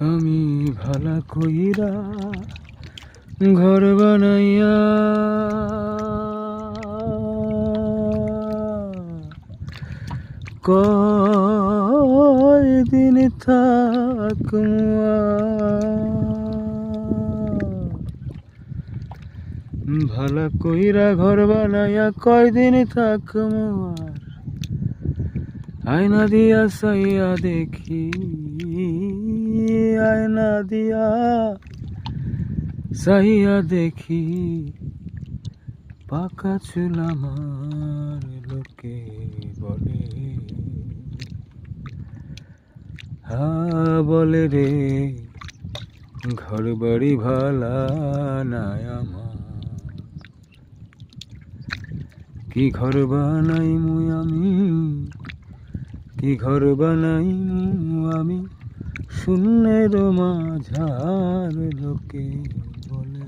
আমি ভালা কইরা ঘর বানাইয়া কয়দিন থাকমা ভালা কইরা ঘর বানাইয়া কয়দিন আর আয়না দিয়া সাইয়া দেখি আয়না দিয়া সাইয়া দেখি পাকা চুল লোকে বলে। হা বলে রে ঘর বাড়ি ভালা নাই আমার। কি ঘর বানাই মুই আমি? কি ঘর বানাই মু আমি? শূন্যের মাঝার লোকে বলে।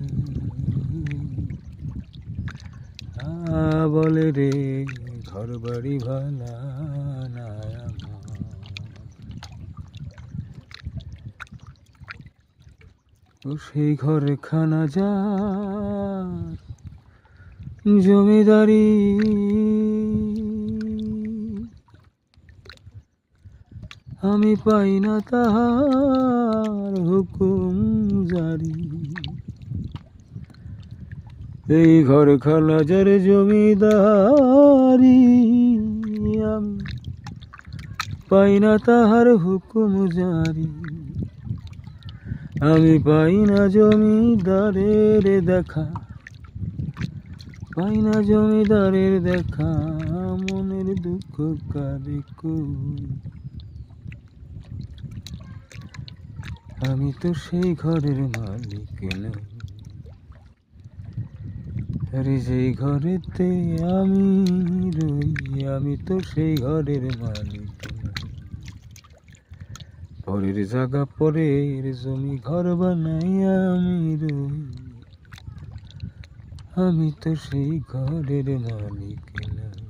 বলে রে ঘর বাড়ি ভালা ও সেই ঘরে খানা যার জমিদারি আমি পাই না তাহার হুকুম জারি। এই ঘর খালা যার জমিদারি, আমি পাই না তাহার হুকুম জারি। আমি পাই না জমিদারের দেখা, পাই না জমিদারের দেখা, মনের দুঃখ কারে কই? আমি তো সেই ঘরের মালিক নই আরে যেই ঘরেতে আমি রই, আমি তো সেই ঘরের মালিক পরের জায়গা, পরের জমি ঘর বানাই আমি রই। আমি তো সেই ঘরের মালিক নই